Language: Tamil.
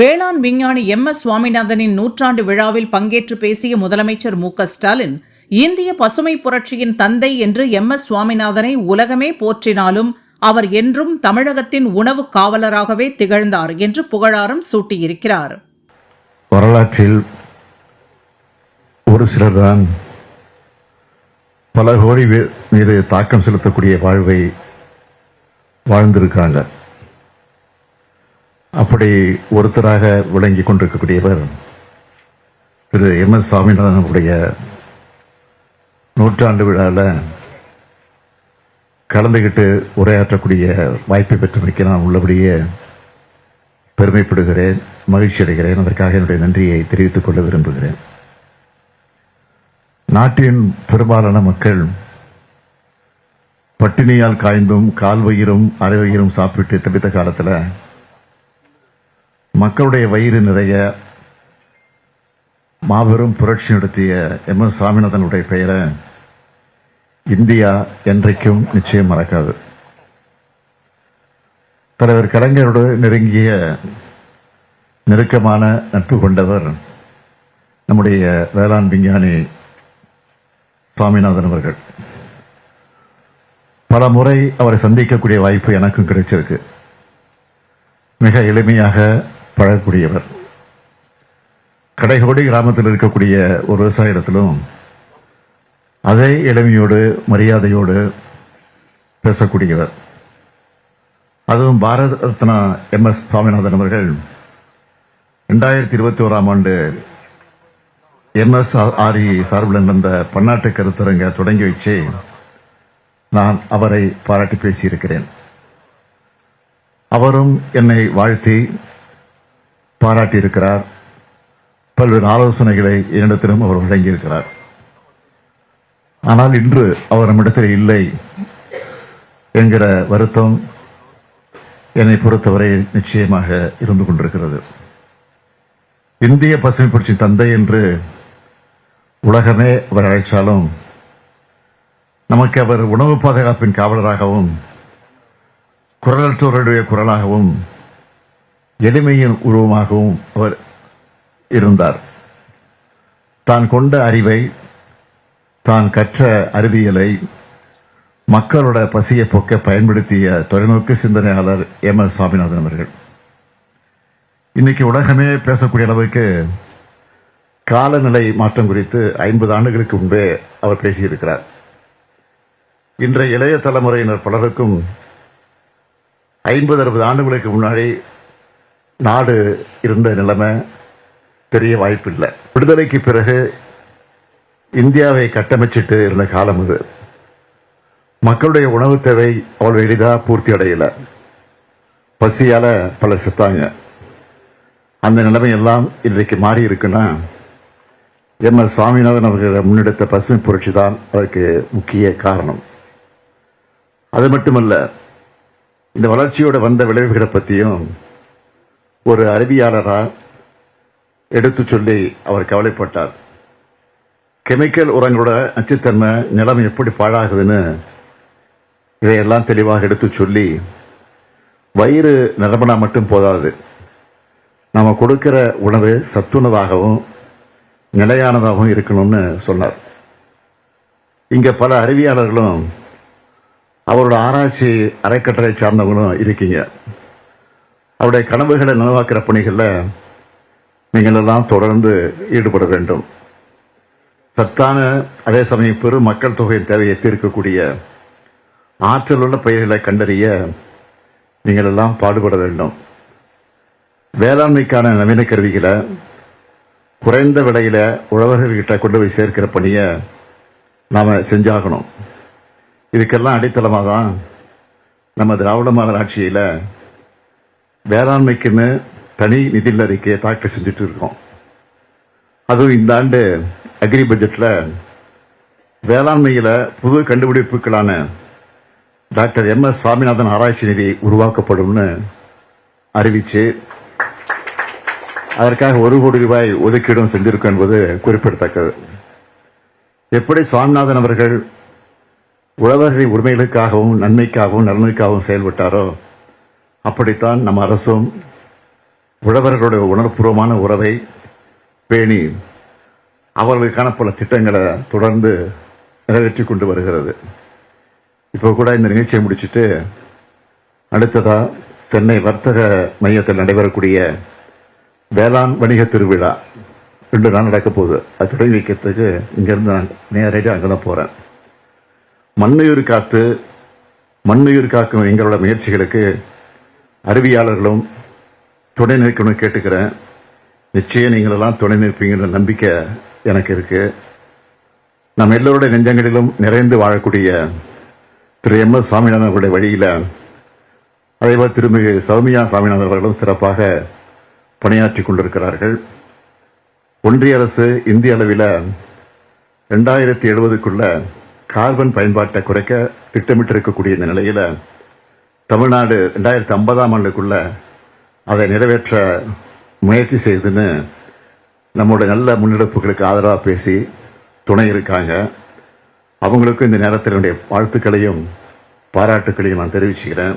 வேளாண் விஞ்ஞானி எம் எஸ் சுவாமிநாதனின் நூற்றாண்டு விழாவில் பங்கேற்று பேசிய முதலமைச்சர் மு க ஸ்டாலின் இந்திய பசுமை புரட்சியின் தந்தை என்று எம் எஸ் சுவாமிநாதனை உலகமே போற்றினாலும் அவர் என்றும் தமிழகத்தின் உணவு காவலராகவே திகழ்ந்தார் என்று புகழாரம் சூட்டியிருக்கிறார். வரலாற்றில் ஒரு சிலர்தான் பல கோடி மீது தாக்கம் செலுத்தக்கூடிய வாழ்வை வாழ்ந்திருக்காங்க அப்படி ஒருத்தராக விளங்கி கொண்டிருக்கக்கூடியவர் திரு எம் எஸ் சாமிநாதனுடைய நூற்றாண்டு விழாவில் கலந்துகிட்டு உரையாற்றக்கூடிய வாய்ப்பை பெற்றமைக்கு நான் உள்ளபடியே பெருமைப்படுகிறேன் மகிழ்ச்சி அடைகிறேன். அதற்காக என்னுடைய நன்றியை தெரிவித்துக் கொள்ள விரும்புகிறேன். நாட்டின் பெரும்பாலான மக்கள் பட்டினியால் காய்ந்தும் கால் வயிறும் அரை சாப்பிட்டு தப்பித்த காலத்தில் மக்களுடைய வயிறு நிறைய மாபெரும் புரட்சி நடத்திய எம் எஸ் சாமிநாதனுடைய பெயரை இந்தியா என்றைக்கும் நிச்சயம் மறக்காது. தலைவர் கலைஞரோடு நெருங்கிய நெருக்கமான நட்பு கொண்டவர் நம்முடைய வேளாண் விஞ்ஞானி சுவாமிநாதன் அவர்கள். பல முறை அவரை சந்திக்கக்கூடிய வாய்ப்பு எனக்கும் கிடைச்சிருக்கு. மிக எளிமையாக பழகக்கூடியவர். கடைகோடி கிராமத்தில் இருக்கக்கூடிய ஒரு விவசாயிடத்திலும் அதே எளிமையோடு மரியாதையோடு பேசக்கூடியவர். அதுவும் பாரத ரத்னா எம். எஸ். சுவாமிநாதன் அவர்கள் ரெண்டாயிரத்தி இருபத்தி ஓராம் ஆண்டு எம். எஸ். ஆர்இ சார்பில் நடந்த பன்னாட்டு கருத்தரங்க தொடங்கி வச்சு நான் அவரை பாராட்டி பேசியிருக்கிறேன். அவரும் என்னை வாழ்த்தி பாராட்டியிருக்கிறார். பல்வேறு ஆலோசனைகளை என்னிடத்திலும் அவர் வழங்கியிருக்கிறார். ஆனால் இன்று அவர் நம்மிடத்தில் இல்லை என்கிற வருத்தம் என்னை பொறுத்தவரை நிச்சயமாக இருந்து கொண்டிருக்கிறது. இந்திய பசுமை புரட்சி தந்தை என்று உலகமே அவர் அழைத்தாலும் நமக்கு அவர் உணவு பாதுகாப்பின் காவலராகவும் குரலற்றோருடைய குரலாகவும் எளிமையின் உருவமாகவும் அவர் இருந்தார். தான் கொண்ட அறிவை தான் கற்ற அறிவியலை மக்களோட பசியை போக்க பயன்படுத்திய தொலைநோக்கு சிந்தனையாளர் எம் எஸ் சுவாமிநாதன் அவர்கள். இன்னைக்கு உலகமே பேசக்கூடிய அளவுக்கு காலநிலை மாற்றம் குறித்து ஐம்பது ஆண்டுகளுக்கு முன்பே அவர் பேசியிருக்கிறார். இன்றைய இளைய தலைமுறையினர் பலருக்கும் ஐம்பது அறுபது ஆண்டுகளுக்கு முன்னாடி நாடு இருந்த நிலைமை தெரிய வாய்ப்பில்லை. விடுதலைக்கு பிறகு இந்தியாவை கட்டமைச்சிட்டு இருந்த காலம் இது. மக்களுடைய உணவு தேவை அவ்வளவு எளிதா பூர்த்தி அடையல. பசியால பலர் செத்தாங்க. அந்த நிலைமை எல்லாம் இன்றைக்கு மாறி இருக்குன்னா எம். எஸ் சாமிநாதன் அவர்கள் முன்னெடுத்த பசுமை புரட்சி தான் அதற்கு முக்கிய காரணம். அது மட்டுமல்ல இந்த வளர்ச்சியோட வந்த விளைவுகளை பற்றியும் ஒரு அறிவியாளரா எடுத்து சொல்லி அவர் கவலைப்பட்டார். கெமிக்கல் உரங்களோட நச்சுத்தன்மை நிலம் எப்படி பாழாகுதுன்னு இதையெல்லாம் தெளிவாக எடுத்து சொல்லி வயிறு நிரம்பினா மட்டும் போதாது. நாம கொடுக்கிற உணவு சத்துணவாகவும் நிலையானதாகவும் இருக்கணும்னு சொன்னார். இங்க பல அறிவியாளர்களும் அவரோட ஆராய்ச்சி அறக்கட்டளை சார்ந்தவங்களும் இருக்கீங்க. அவருடைய கனவுகளை நனவாக்குற பணிகளில் நீங்கள் எல்லாம் தொடர்ந்து ஈடுபட வேண்டும். சத்தான அதே சமயம் பெரும் மக்கள் தொகையின் தேவையை தீர்க்கக்கூடிய ஆற்றலுள்ள பயிர்களை கண்டறிய நீங்கள் எல்லாம் பாடுபட வேண்டும். வேளாண்மைக்கான நவீன கருவிகளை குறைந்த விலையில உழவர்கள்கிட்ட கொண்டு போய் சேர்க்கிற பணியை நாம செஞ்சாகணும். இதுக்கெல்லாம் அடித்தளமாக தான் நம்ம திராவிட மாடல் ஆட்சியில் வேளாண்மைக்குன்னு தனி நிதி அறிக்கையை தாக்கல் செஞ்சுட்டு இருக்கோம். அதுவும் இந்த ஆண்டு அக்ரி பட்ஜெட்டில் வேளாண்மையில புது கண்டுபிடிப்புகளான டாக்டர் எம் எஸ் சாமிநாதன் ஆராய்ச்சி நிதி உருவாக்கப்படும்னு அறிவிச்சு அதற்காக ஒரு கோடி ரூபாய் ஒதுக்கீடும் செஞ்சிருக்கும் என்பது குறிப்பிடத்தக்கது. எப்படி சாமிநாதன் அவர்கள் உழவர்களின் உரிமைகளுக்காகவும் நன்மைக்காகவும் நலனுக்காகவும் செயல்பட்டாரோ அப்படித்தான் நம்ம அரசும் உழவர்களுடைய உணர்வுபூர்வமான உறவை பேணி அவர்களுக்கான பல திட்டங்களை தொடர்ந்து நிறைவேற்றி கொண்டு வருகிறது. இப்போ கூட இந்த நிகழ்ச்சியை முடிச்சிட்டு அடுத்ததா சென்னை வர்த்தக மையத்தில் நடைபெறக்கூடிய வேளாண் வணிக திருவிழா ரெண்டு நாள் நடக்க போகுது. அது தொடங்கி வைக்கிறதுக்கு இங்கிருந்து நான் நேரடியாக அங்கே தான் போகிறேன் மண்ணுயிர் காத்து மண்ணுயிர் காக்கும் எங்களோட முயற்சிகளுக்கு அறிவியாளர்களும் துணை நிற்கணும்னு கேட்டுக்கிறேன். நிச்சயம் நீங்களெல்லாம் துணை நிற்பீங்கிற நம்பிக்கை எனக்கு இருக்கு. நம்ம எல்லோருடைய நெஞ்சங்களிலும் நிறைந்து வாழக்கூடிய திரு எம் எஸ் சாமிநாதன் அவர்களுடைய வழியில அதேபோல் திருமிகு சௌமியா சாமிநாதன் அவர்களும் சிறப்பாக பணியாற்றி கொண்டிருக்கிறார்கள். ஒன்றிய அரசு இந்திய அளவில் ரெண்டாயிரத்தி எழுபதுக்குள்ள கார்பன் பயன்பாட்டை குறைக்க திட்டமிட்டிருக்கக்கூடிய இந்த நிலையில தமிழ்நாடு ரெண்டாயிரத்தி ஐம்பதாம் ஆண்டுக்குள்ள அதை நிறைவேற்ற முயற்சி செய்துன்னு நம்முடைய நல்ல முன்னெடுப்புகளுக்கு ஆதரவாக பேசி துணை இருக்காங்க. அவங்களுக்கும் இந்த நேரத்தில் என்னுடைய வாழ்த்துக்களையும் பாராட்டுக்களையும் நான் தெரிவிச்சுக்கிறேன்.